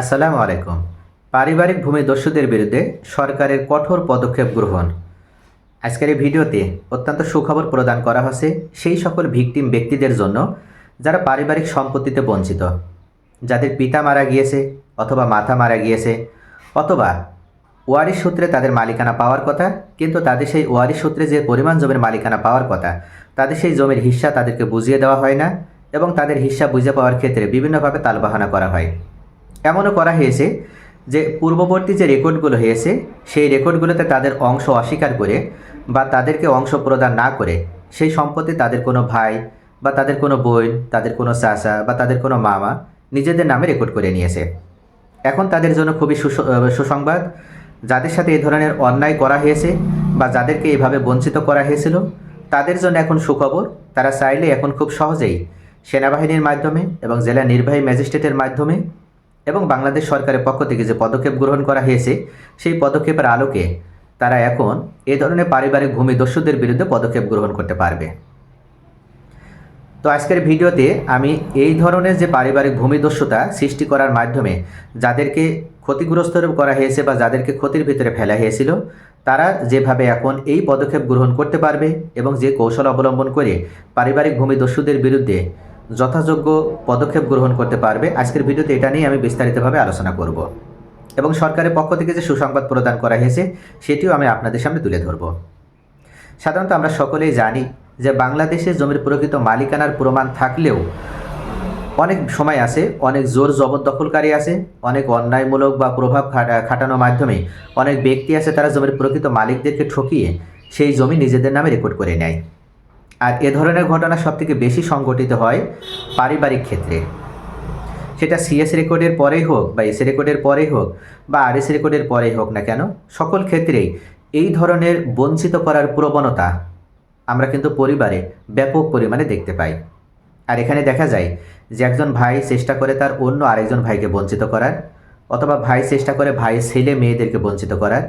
আসসালামু আলাইকুম। পারিবারিক ভূমিদস্যুদের বিরুদ্ধে সরকারের কঠোর পদক্ষেপ গ্রহণ। আজকের এই ভিডিওতে অত্যন্ত সুখবর প্রদান করা হচ্ছে সেই সকল ভিকটিম ব্যক্তিদের জন্য যারা পারিবারিক সম্পত্তিতে বঞ্চিত। যাদের পিতা মারা গিয়েছে অথবা মাথা মারা গিয়েছে অথবা ওয়ারিশ সূত্রে তাদের মালিকানা পাওয়ার কথা, কিন্তু তাদের সেই ওয়ারিশ সূত্রে যে পরিমাণ জমির মালিকানা পাওয়ার কথা, তাদের সেই জমির হিস্সা তাদেরকে বুঝিয়ে দেওয়া হয় না এবং তাদের হিস্সা বুঝে পাওয়ার ক্ষেত্রে বিভিন্নভাবে তালবাহানা করা হয়। এমনও করা হয়েছে যে পূর্ববর্তী যে রেকর্ডগুলো হয়েছে, সেই রেকর্ডগুলোতে তাদের অংশ অস্বীকার করে বা তাদেরকে অংশ প্রদান না করে সেই সম্পত্তি তাদের কোনো ভাই বা তাদের কোনো বোন, তাদের কোনো চাচা বা তাদের কোনো মামা নিজেদের নামে রেকর্ড করে নিয়েছে। এখন তাদের জন্য খুবই সুস- সুসংবাদ। যাদের সাথে এই ধরনের অন্যায় করা হয়েছে বা যাদেরকে এইভাবে বঞ্চিত করা হয়েছিল, তাদের জন্য এখন সুখবর। তারা চাইলে এখন খুব সহজেই সেনাবাহিনীর মাধ্যমে এবং জেলা নির্বাহী ম্যাজিস্ট্রেটের মাধ্যমে এবং বাংলাদেশ সরকারের পক্ষ থেকে যে পদক্ষেপ গ্রহণ করা হয়েছে, সেই পদক্ষেপের আলোকে তারা এখন এ ধরনের পারিবারিক ভূমিদস্যুদের বিরুদ্ধে পদক্ষেপ গ্রহণ করতে পারবে। তো আজকের ভিডিওতে আমি এই ধরনের যে পারিবারিক ভূমিদস্যুতা সৃষ্টি করার মাধ্যমে যাদেরকে ক্ষতিগ্রস্ত করা হয়েছে বা যাদেরকে ক্ষতির ভিতরে ফেলা হয়েছিল, তারা যেভাবে এখন এই পদক্ষেপ গ্রহণ করতে পারবে এবং যে কৌশল অবলম্বন করে পারিবারিক ভূমিদস্যুদের বিরুদ্ধে যথাযোগ্য পদক্ষেপ গ্রহণ করতে পারবে। আজকের ভিডিওতে এটা নিয়ে আমি বিস্তারিতভাবে আলোচনা করব। এবং সরকারের পক্ষ থেকে যে সুসংবাদ প্রদান করা হয়েছে, সেটিও আমি আপনাদের সামনে তুলে ধরব। সাধারণত আমরা সকলেই জানি যে বাংলাদেশে জমির প্রকৃত মালিকানার প্রমাণ থাকলেও অনেক সময় আছে, অনেক জোর জবরদখলকারী আছে, অনেক অন্যায়মূলক বা প্রভাব খাটা- খাটানোর মাধ্যমে অনেক ব্যক্তি আছে তারা জমির প্রকৃত মালিকদেরকে ঠকিয়ে সেই জমি নিজেদের নামে রেকর্ড করে নেয়। আর এ ধরনের ঘটনা সবথেকে বেশি সংঘটিত হয় পারিবারিক ক্ষেত্রে। সেটা সিএস রেকর্ডের পরেই হোক বা এস রেকর্ডের পরেই হোক বা আরএস রেকর্ডের পরেই হোক না কেন, সকল ক্ষেত্রেই এই ধরনের বঞ্চিত করার প্রবণতা আমরা কিন্তু পরিবারে ব্যাপক পরিমাণে দেখতে পাই। আর এখানে দেখা যায় যে একজন ভাই চেষ্টা করে তার অন্য আরেকজন ভাইকে বঞ্চিত করার, অথবা ভাই চেষ্টা করে ভাই ছেলে মেয়েদেরকে বঞ্চিত করার,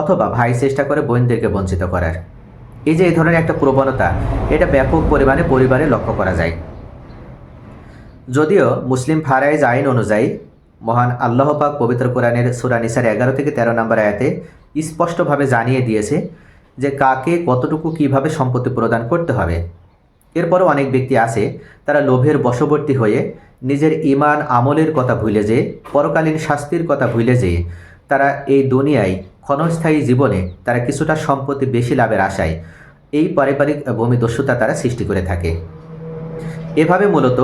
অথবা ভাই চেষ্টা করে বোনদেরকে বঞ্চিত করার। এই যে এই ধরনের একটা প্রবণতা, এটা ব্যাপক পরিমাণে পরিবারে লক্ষ্য করা যায়। যদিও মুসলিম ফারাইজ আইন অনুযায়ী, মহান আল্লাহ পাক পবিত্র কোরআনের সুরা নিসার এগারো থেকে তেরো নম্বর আয়াতে স্পষ্টভাবে জানিয়ে দিয়েছে যে কাকে কতটুকু কীভাবে সম্পত্তি প্রদান করতে হবে। এরপরও অনেক ব্যক্তি আছে, তারা লোভের বশবর্তী হয়ে নিজের ইমান আমলের কথা ভুলে যেয়ে, পরকালীন শাস্তির কথা ভুলে যেয়ে তারা এই দুনিয়ায় ক্ষণস্থায়ী জীবনে তারা কিছুটা সম্পত্তি বেশি লাভের আশায় এই পারিবারিক ভূমিদস্যুতা তারা সৃষ্টি করে থাকে। এভাবে মূলত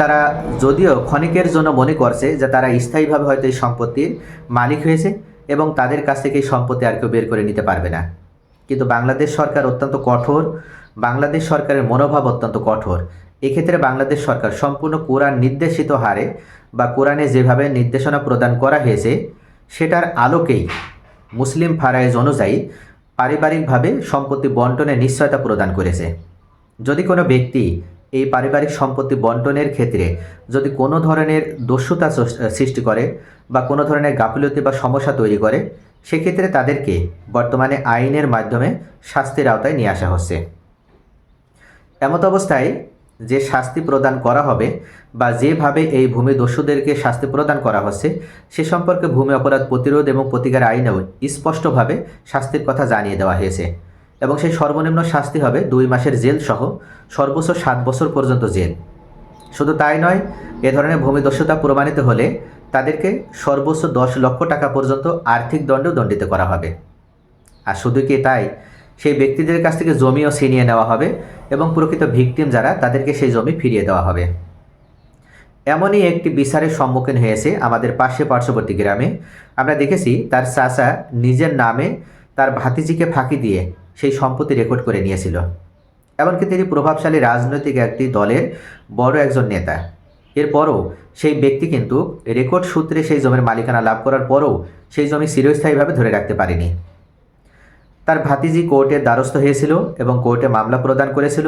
তারা যদিও ক্ষণিকের জন্য মনে করছে যে তারা স্থায়ীভাবে হয়তো এই সম্পত্তির মালিক হয়েছে এবং তাদের কাছ থেকে এই সম্পত্তি আর কেউ বের করে নিতে পারবে না। কিন্তু বাংলাদেশ সরকার অত্যন্ত কঠোর, বাংলাদেশ সরকারের মনোভাব অত্যন্ত কঠোর। এক্ষেত্রে বাংলাদেশ সরকার সম্পূর্ণ কোরআন নির্দেশিত হারে বা কোরআনে যেভাবে নির্দেশনা প্রদান করা হয়েছে, সেটার আলোকেই মুসলিম ফারাইজ অনুযায়ী পারিবারিকভাবে সম্পত্তি বন্টনের নিশ্চয়তা প্রদান করেছে। যদি কোনো ব্যক্তি এই পারিবারিক সম্পত্তি বন্টনের ক্ষেত্রে যদি কোনো ধরনের দস্যুতা সৃষ্টি করে বা কোনো ধরনের গাফিলতি বা সমস্যা তৈরি করে, সেক্ষেত্রে তাদেরকে বর্তমানে আইনের মাধ্যমে শাস্তির আওতায় নিয়ে আসা হচ্ছে। এমত অবস্থায় যে শাস্তি প্রদান করা হবে বা যেভাবে এই ভূমি দস্যুদেরকে শাস্তি প্রদান করা হচ্ছে, সে সম্পর্কে ভূমি অপরাধ প্রতিরোধ এবং প্রতিকার আইনেও স্পষ্টভাবে শাস্তির কথা জানিয়ে দেওয়া হয়েছে এবং সেই সর্বনিম্ন শাস্তি হবে দুই মাসের জেল সহ সর্বোচ্চ সাত বছর পর্যন্ত জেল। শুধু তাই নয়, এ ধরনের ভূমিদস্যুতা প্রমাণিত হলে তাদেরকে সর্বোচ্চ দশ লক্ষ টাকা পর্যন্ত আর্থিক দণ্ডেও দণ্ডিত করা হবে। আর শুধু কি তাই? সেই ব্যক্তিদের কাছ থেকে জমিও ছিনিয়ে নেওয়া হবে এবং প্রকৃত ভিকটিম যারা, তাদেরকে সেই জমি ফিরিয়ে দেওয়া হবে। এমনই একটি বিচারের সম্মুখীন হয়েছে আমাদের পাশে পার্শ্ববর্তী গ্রামে। আমরা দেখেছি তার চাচা নিজের নামে তার ভাতিজিকে ফাঁকি দিয়ে সেই সম্পত্তি রেকর্ড করে নিয়েছিল। এমনকি তিনি প্রভাবশালী রাজনৈতিক একটি দলের বড় একজন নেতা। এরপরও সেই ব্যক্তি কিন্তু রেকর্ড সূত্রে সেই জমির মালিকানা লাভ করার পরও সেই জমি চিরস্থায়ীভাবে ধরে রাখতে পারেনি। তার ভাতিজি কোর্টের দ্বারস্থ হয়েছিল এবং কোর্টে মামলা প্রদান করেছিল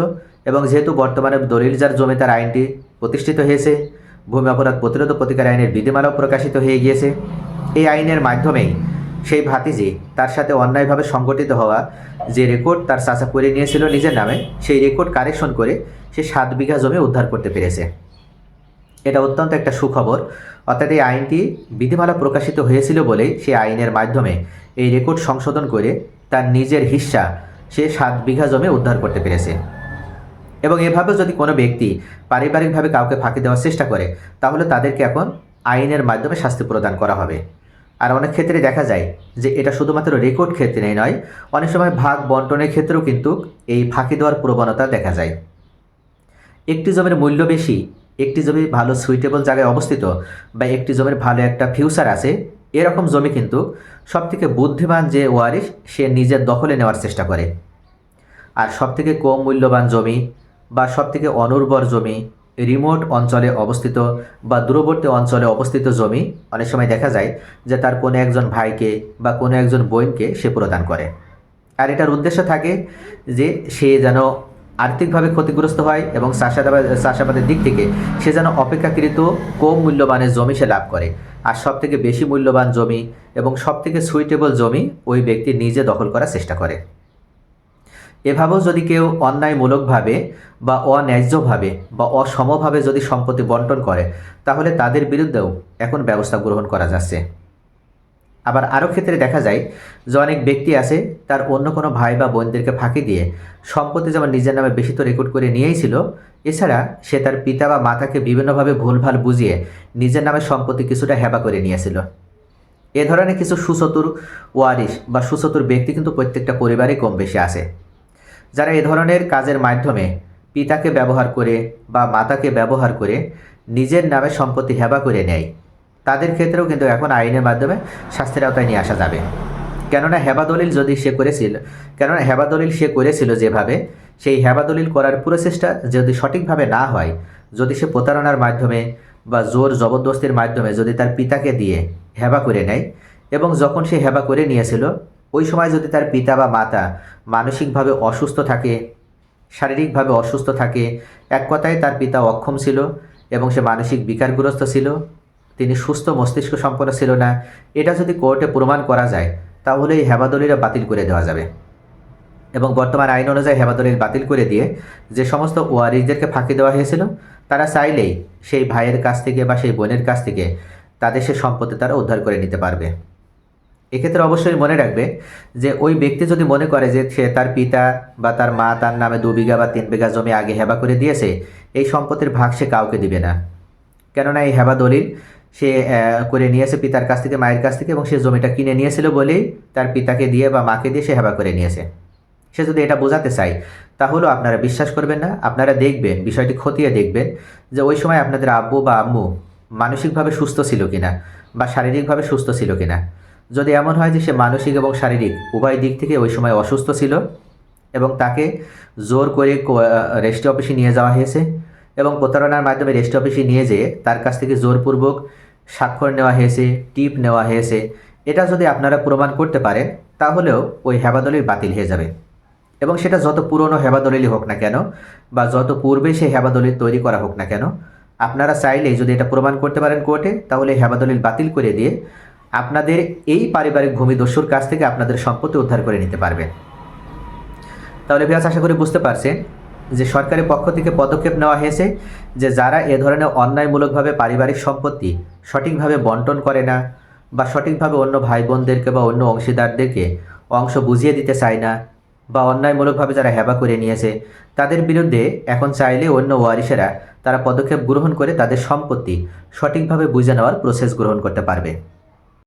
এবং যেহেতু বর্তমানে দলিল যার জমি তার আইনটি প্রতিষ্ঠিত হয়েছে, ভূমি অপরাধ প্রতিরোধ প্রতিকার আইনের বিধিমালাও প্রকাশিত হয়ে গিয়েছে। এই আইনের মাধ্যমেই সেই ভাতিজি তার সাথে অন্যায়ভাবে সংগঠিত হওয়া যে রেকর্ড তার চাচা করে নিয়েছিল নিজের নামে, সেই রেকর্ড কারেকশন করে সে সাত বিঘা জমি উদ্ধার করতে পেরেছে। এটা অত্যন্ত একটা সুখবর। অর্থাৎ এই আইনটি বিধিমালা প্রকাশিত হয়েছিল বলেই সেই আইনের মাধ্যমে এই রেকর্ড সংশোধন করে তার নিজের হিস্সা সে সাত বিঘা জমি উদ্ধার করতে পেরেছে। এবং এভাবে যদি কোনো ব্যক্তি পারিবারিকভাবে কাউকে ফাঁকি দেওয়ার চেষ্টা করে, তাহলে তাদেরকে এখন আইনের মাধ্যমে শাস্তি প্রদান করা হবে। আর অনেক ক্ষেত্রে দেখা যায় যে এটা শুধুমাত্র রেকর্ড ক্ষেত্রেই নয়, অনেক সময় ভাগ বন্টনের ক্ষেত্রেও কিন্তু এই ফাঁকি দেওয়ার প্রবণতা দেখা যায়। একটি জমির মূল্য বেশি, একটি জমি ভালো সুইটেবল জায়গায় অবস্থিত বা একটি জমির ভালো একটা ফিউচার আছে এরকম জমি কিন্তু সবথেকে বুদ্ধিমান যে ওয়ারিশ, সে নিজের দখলে নেওয়ার চেষ্টা করে। আর সবথেকে কম মূল্যবান জমি বা সবথেকে অনুর্বর জমি, রিমোট অঞ্চলে অবস্থিত বা দূরবর্তী অঞ্চলে অবস্থিত জমি, অনেক সময় দেখা যায় যে তার কোনো একজন ভাইকে বা কোনো একজন বোনকে সে প্রদান করে। আর এটার উদ্দেশ্য থাকে যে সে যেন আর্থিকভাবে ক্ষতিগ্রস্ত হয় এবং চাষাবাদ, চাষাবাদের দিক থেকে সে যেন অপেক্ষাকৃত কম মূল্যবানের জমি সে লাভ করে। আর সব থেকে বেশি মূল্যবান জমি এবং সব থেকে সুইটেবল জমি ওই ব্যক্তি নিজে দখল করার চেষ্টা করে। এভাবেও যদি কেউ অন্যায়মূলকভাবে বা অন্যায্যভাবে বা অসমভাবে যদি সম্পত্তি বন্টন করে, তাহলে তাদের বিরুদ্ধেও এখন ব্যবস্থা গ্রহণ করা যাচ্ছে। আবার আরও ক্ষেত্রে দেখা যায় যে অনেক ব্যক্তি আছে, তার অন্য কোনো ভাই বা বোনদেরকে ফাঁকি দিয়ে সম্পত্তি যেমন নিজের নামে বেশি তো রেকর্ড করে নিয়েই ছিল এছাড়া সে তার পিতা বা মাতাকে বিভিন্নভাবে ভুলভাল বুঝিয়ে নিজের নামে সম্পত্তি কিছুটা হেবা করে নিয়েছিল। এ ধরনের কিছু সুচতুর ওয়ারিশ বা সুচতুর ব্যক্তি কিন্তু প্রত্যেকটা পরিবারে কম বেশি আছে। যারা এ ধরনের কাজের মাধ্যমে পিতাকে ব্যবহার করে বা মাতাকে ব্যবহার করে নিজের নামে সম্পত্তি হেবা করে নেয় তাদের ক্ষেত্রেও কিন্তু এখন আইনের মাধ্যমে শাস্তির আওতায় নিয়ে আসা যাবে। কেননা হেবা দলিল যদি সে করেছিল, কেননা হেবা দলিল সে করেছিল যেভাবে, সেই হেবা দলিল করার প্রচেষ্টা যদি সঠিকভাবে না হয়, যদি সে প্রতারণার মাধ্যমে বা জোর জবরদস্তির মাধ্যমে যদি তার পিতাকে দিয়ে হেবা করে নেয় এবং যখন সে হেবা করে নিয়েছিল, ওই সময় যদি তার পিতা বা মাতা মানসিকভাবে অসুস্থ থাকে, শারীরিকভাবে অসুস্থ থাকে, এক কথায় তার পিতা অক্ষম ছিল এবং সে মানসিক বিকারগ্রস্ত ছিল তিনি সুস্থ মস্তিষ্ক সম্পন্ন ছিল না। এটা যদি কোর্টে প্রমাণ করা যায়, তাহলে এই হেবাদলিরা বাতিল করে দেওয়া যাবে। এবং বর্তমান আইন অনুযায়ী হেবাদলিল বাতিল করে দিয়ে যে সমস্ত ওয়ারিসদেরকে ফাঁকি দেওয়া হয়েছিল, তারা চাইলেই সেই ভাইয়ের কাছ থেকে বা সেই বোনের কাছ থেকে তাদের সে সম্পত্তি তারা উদ্ধার করে নিতে পারবে। এক্ষেত্রে অবশ্যই মনে রাখবে যে ওই ব্যক্তি যদি মনে করে যে সে তার পিতা বা তার মা তার নামে দু বিঘা বা তিন বিঘা জমি আগে হেবা করে দিয়েছে, এই সম্পত্তির ভাগ সে কাউকে দিবে না। কেননা এই হেবা দলিল সে করে নিয়েছে পিতার কাছ থেকে, মায়ের কাছ থেকে, এবং সে জমিটা কিনে নিয়েছিল বলেই তার পিতাকে দিয়ে বা মাকে দিয়ে সে হেবা করে নিয়েছে। সে যদি এটা বোঝাতে চায়, তাহলেও আপনারা বিশ্বাস করবেন না, আপনারা দেখবেন, বিষয়টি খতিয়ে দেখবেন যে ওই সময় আপনাদের আব্বু বা আম্মু মানসিকভাবে সুস্থ ছিল কিনা বা শারীরিকভাবে সুস্থ ছিল কিনা। যদি এমন হয় যে সে মানসিক এবং শারীরিক উভয় দিক থেকে ওই সময় অসুস্থ ছিল এবং তাকে জোর করে রেস্ট অফিসে নিয়ে যাওয়া হয়েছে এবং প্রতারণার মাধ্যমে রেস্ট অফিসে নিয়ে যেয়ে তার কাছ থেকে জোরপূর্বক স্বাক্ষর নেওয়া হয়েছে, টিপ নেওয়া হয়েছে। এটা যদি আপনারা প্রমাণ করতে পারেন, তাহলেও ওই হেবাদলির বাতিল হয়ে যাবে। এবং সেটা যত পুরনো হেবাদলিলই হোক না কেন, বা যত পূর্বে সেই হেবাদলিল তৈরি করা হোক না কেন, আপনারা চাইলে যদি এটা প্রমাণ করতে পারেন কোর্টে, তাহলে হেবাদলিল বাতিল করে দিয়ে আপনাদের এই পারিবারিক ভূমিদস্যুর কাছ থেকে আপনাদের সম্পত্তি উদ্ধার করে নিতে পারবেন। তাহলে বিয়াস আশা করি বুঝতে পারছেন যে সরকারের পক্ষ থেকে পদক্ষেপ নেওয়া হয়েছে যে যারা এ ধরনের অন্যায়মূলকভাবে পারিবারিক সম্পত্তি সঠিকভাবে বন্টন করে না বা সঠিকভাবে অন্য ভাই বোনদেরকে বা অন্য অংশীদারদেরকে অংশ বুঝিয়ে দিতে চায় না বা অন্যায়মূলকভাবে যারা হেবা করে নিয়েছে, তাদের বিরুদ্ধে এখন চাইলে অন্য ওয়ারিসেরা তারা পদক্ষেপ গ্রহণ করে তাদের সম্পত্তি সঠিকভাবে বুঝে নেওয়ার প্রসেস গ্রহণ করতে পারবে।